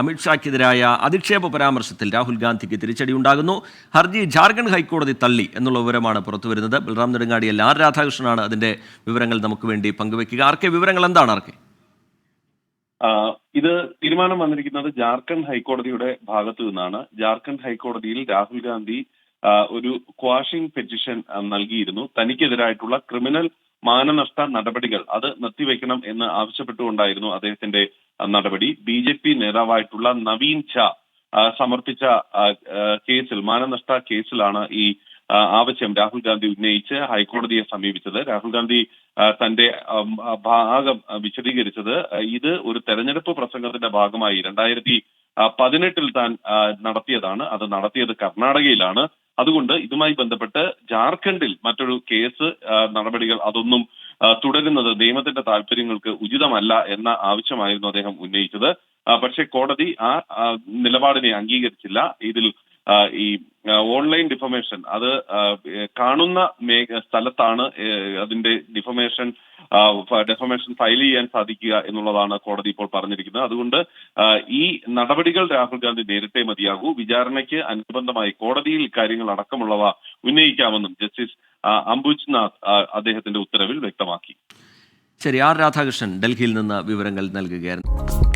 അമിത്ഷായ്ക്കെതിരായ അധിക്ഷേപ പരാമർശത്തിൽ രാഹുൽ ഗാന്ധിക്ക് തിരിച്ചടിയുണ്ടാകുന്നു. ഹർജി ജാർഖണ്ഡ് ഹൈക്കോടതി തള്ളി എന്നുള്ള വിവരമാണ് പുറത്തുവരുന്നത്. ബൽറാം നെടുങ്ങാടിയല്ല ആർ രാധാകൃഷ്ണനാണ് അതിന്റെ വിവരങ്ങൾ നമുക്ക് വേണ്ടി പങ്കുവെക്കുക ആർക്കെ വിവരങ്ങൾ എന്താണ് ആർക്കെ ഇത് തീരുമാനം വന്നിരിക്കുന്നത് ജാർഖണ്ഡ് ഹൈക്കോടതിയുടെ ഭാഗത്തു നിന്നാണ്. ജാർഖണ്ഡ് ഹൈക്കോടതിയിൽ രാഹുൽ ഗാന്ധി ഒരു ക്വാഷിംഗ് പെറ്റിഷൻ നൽകിയിരുന്നു. തനിക്കെതിരായിട്ടുള്ള ക്രിമിനൽ മാനനഷ്ട നടപടികൾ അത് നിർത്തിവെക്കണം എന്ന് ആവശ്യപ്പെട്ടുകൊണ്ടായിരുന്നു അദ്ദേഹത്തിന്റെ നടപടി. ബി ജെ പി നേതാവായിട്ടുള്ള നവീൻ ഝാ സമർപ്പിച്ച കേസിൽ മാനനഷ്ട കേസിലാണ് ഈ ആവശ്യം രാഹുൽ ഗാന്ധി ഉന്നയിച്ച് ഹൈക്കോടതിയെ സമീപിച്ചത്. രാഹുൽ ഗാന്ധി തന്റെ ഭാഗം വിശദീകരിച്ചത് ഇത് ഒരു തെരഞ്ഞെടുപ്പ് പ്രസംഗത്തിന്റെ ഭാഗമായി രണ്ടായിരത്തി പതിനെട്ടിൽ താൻ നടത്തിയതാണ്. അത് നടത്തിയത് കർണാടകയിലാണ്. അതുകൊണ്ട് ഇതുമായി ബന്ധപ്പെട്ട് ജാർഖണ്ഡിൽ മറ്റൊരു കേസ് നടപടികൾ അതൊന്നും തുടരുന്നത് നിയമത്തിന്റെ താല്പര്യങ്ങൾക്ക് ഉചിതമല്ല എന്ന ആവശ്യമായിരുന്നു അദ്ദേഹം ഉന്നയിച്ചത്. പക്ഷേ കോടതി ആ നിലപാടിനെ അംഗീകരിച്ചില്ല. ഇതിൽ ഈ ഓൺലൈൻ ഡിഫമേഷൻ അത് കാണുന്ന സ്ഥലത്താണ് അതിന്റെ ഡിഫമേഷൻ ഡെഫമേഷൻ ഫയൽ ചെയ്യാൻ സാധിക്കുക എന്നുള്ളതാണ് കോടതി ഇപ്പോൾ പറഞ്ഞിരിക്കുന്നത്. അതുകൊണ്ട് ഈ നടപടികൾ രാഹുൽ ഗാന്ധി നേരിട്ടേ മതിയാകൂ. വിചാരണയ്ക്ക് അനുബന്ധമായി കോടതിയിൽ കാര്യങ്ങൾ അടക്കമുള്ളവ ഉന്നയിക്കാമെന്നും ജസ്റ്റിസ് അംബുജ് അംബുജ്നാഥ് അദ്ദേഹത്തിന്റെ ഉത്തരവിൽ വ്യക്തമാക്കി. ശരി ആർ രാധാകൃഷ്ണൻ ഡൽഹിയിൽ നിന്ന് വിവരങ്ങൾ നൽകുകയായിരുന്നു.